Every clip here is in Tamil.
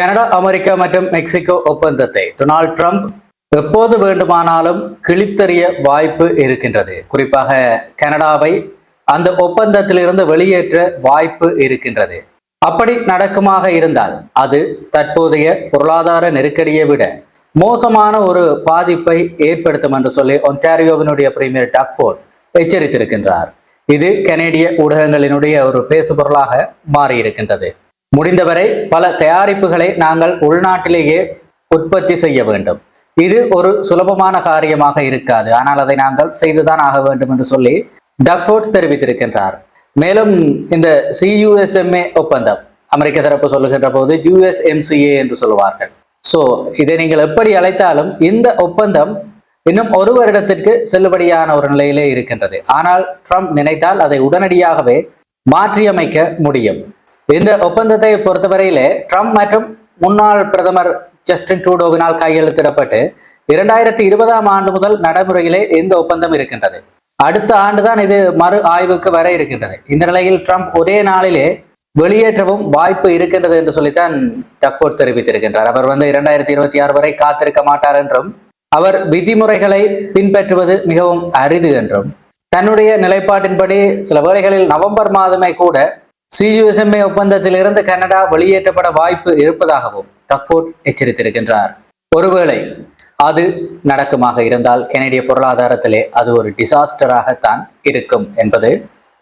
கனடா அமெரிக்கா மற்றும் மெக்சிகோ ஒப்பந்தத்தை டொனால்ட் ட்ரம்ப் எப்போது வேண்டுமானாலும் கிழித்தெறிய வாய்ப்பு இருக்கின்றது. குறிப்பாக கனடாவை அந்த ஒப்பந்தத்திலிருந்து வெளியேற்ற வாய்ப்பு இருக்கின்றது. அப்படி நடக்குமாக இருந்தால் அது தற்போதைய பொருளாதார நெருக்கடியை விட மோசமான ஒரு பாதிப்பை ஏற்படுத்தும் என்று சொல்லி ஒன்டாரியோவினுடைய பிரீமியர் டக்ஃபோர்ட் எச்சரித்திருக்கின்றார். இது கனேடிய ஊடகங்களினுடைய ஒரு பேசுபொருளாக மாறியிருக்கின்றது. முடிந்தவரை பல தயாரிப்புகளை நாங்கள் உள்நாட்டிலேயே உற்பத்தி செய்ய வேண்டும். இது ஒரு சுலபமான காரியமாக இருக்காது. ஆனால் அதை நாங்கள் செய்துதான் ஆக வேண்டும் என்று சொல்லி டக்ஃபோர்ட் தெரிவித்திருக்கின்றார். மேலும் இந்த சியூஎஸ்எம்ஏ ஒப்பந்தம் அமெரிக்க தரப்பு சொல்லுகின்ற போது யூஎஸ்எம்சிஏ என்று சொல்லுவார்கள். சோ இதை நீங்கள் எப்படி அழைத்தாலும் இந்த ஒப்பந்தம் இன்னும் ஒரு வருடத்திற்கு செல்லுபடியான ஒரு நிலையிலே இருக்கின்றது. ஆனால் ட்ரம்ப் நினைத்தால் அதை உடனடியாகவே மாற்றியமைக்க முடியும். இந்த ஒப்பந்தத்தை பொறுத்தவரையிலே ட்ரம்ப் மற்றும் முன்னாள் பிரதமர் ஜஸ்டின் ட்ரூடோவினால் கையெழுத்திடப்பட்டு இரண்டாயிரத்தி இருபதாம் ஆண்டு முதல் நடைமுறையிலே இந்த ஒப்பந்தம் இருக்கின்றது. அடுத்த ஆண்டுதான் இது மறு ஆய்வுக்கு வர இருக்கின்றது. இந்த நிலையில் ட்ரம்ப் ஒரே நாளிலே வெளியேற்றவும் வாய்ப்பு இருக்கின்றது என்று சொல்லித்தான் டக்வோர்ட் தெரிவித்திருக்கின்றார். அவர் வந்து இரண்டாயிரத்தி இருபத்தி ஆறு வரை காத்திருக்க மாட்டார் என்றும் அவர் விதிமுறைகளை பின்பற்றுவது மிகவும் அரிது என்றும் தன்னுடைய நிலைப்பாட்டின்படி சில வேளைகளில் நவம்பர் மாதமே கூட சியுஎஸ்எம்ஏ ஒப்பந்தத்திலிருந்து கனடா வெளியேற்றப்பட வாய்ப்பு இருப்பதாகவும் டக்ஃபோர்ட் எச்சரித்திருக்கின்றார். ஒருவேளை அது நடக்குமாக இருந்தால் கனடிய பொருளாதாரத்திலே அது ஒரு டிசாஸ்டராகத்தான் இருக்கும் என்பது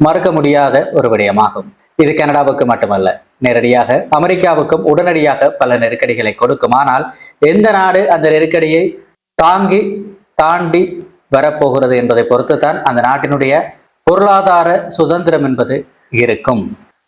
மறுக்க முடியாத ஒரு விடயமாகும். இது கனடாவுக்கு மட்டுமல்ல நேரடியாக அமெரிக்காவுக்கும் உடனடியாக பல நெருக்கடிகளை கொடுக்கும் ஆனால் எந்த நாடு அந்த நெருக்கடியை தாங்கி தாண்டி வரப்போகிறது என்பதை பொறுத்துத்தான் அந்த நாட்டினுடைய பொருளாதார சுதந்திரம் என்பது இருக்கும்.